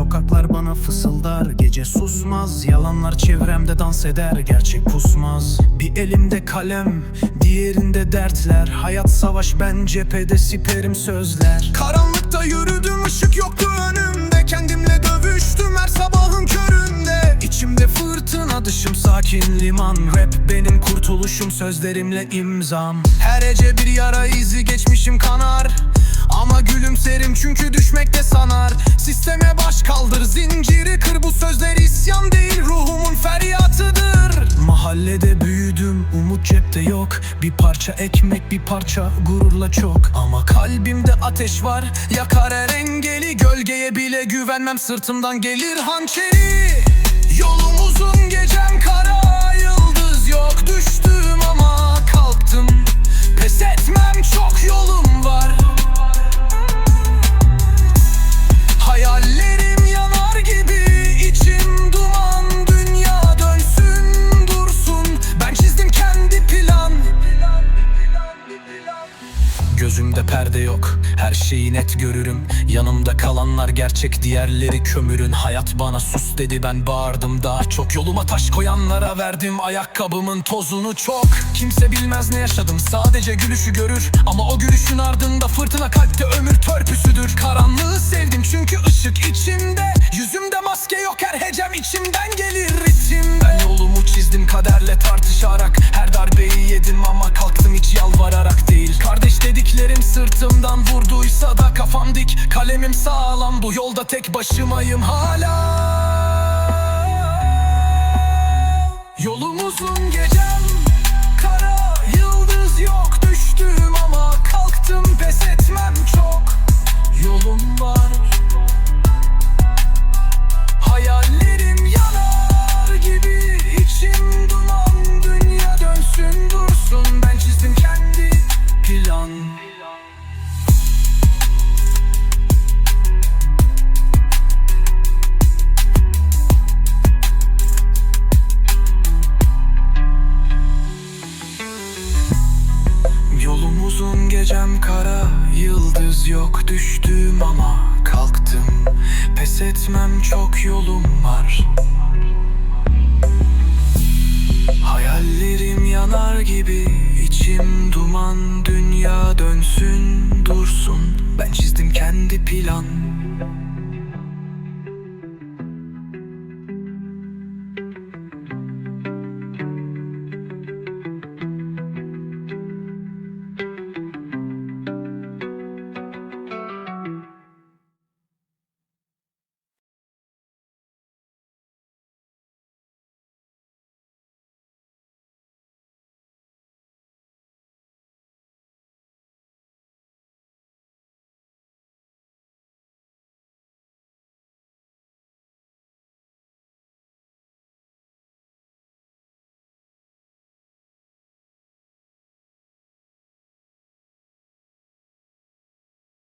bana fısıldar Gece susmaz. Yalanlar çevremde dans eder Gerçek pusmaz Bir elimde kalem Diğerinde dertler. Hayat savaş ben cephede siperim sözler. Karanlıkta yürüdüm ışık yoktu önümde. Kendimle dövüştüm her sabahın köründe. İçimde fırtına dışım sakin liman. Rap benim kurtuluşum sözlerimle imzam. Her ece bir yara izi geçmişim kanar. Ama gülümserim çünkü düşmekte sanar. Sisteme baş kaldır zinciri kır Bu sözler isyan değil ruhumun feryatıdır. Mahallede büyüdüm umut cepte yok. Bir parça ekmek bir parça gururla çok. Ama kalbimde ateş var yakar her engeli. Gölgeye bile güvenmem sırtımdan gelir hançeri. Yolum uzun gecem kara Gözümde perde yok. Her şeyi net görürüm. Yanımda kalanlar gerçek diğerleri kömürün. Hayat bana sus dedi ben bağırdım daha çok Yoluma taş koyanlara verdim ayakkabımın tozunu çok. Kimse bilmez ne yaşadım sadece gülüşü görür. Ama o gülüşün ardında fırtına kalpte ömür törpüsüdür. Karanlığı sevdim çünkü ışık içimde. Yüzümde maske yok her hecem içimden gelir Kalemim sağlam bu yolda tek başımayım hala. Yolum uzun gecem yok düştüm ama kalktım. Pes etmem çok yolum var. Hayallerim yanar gibi içim duman. Dünya dönsün dursun. Ben çizdim kendi plan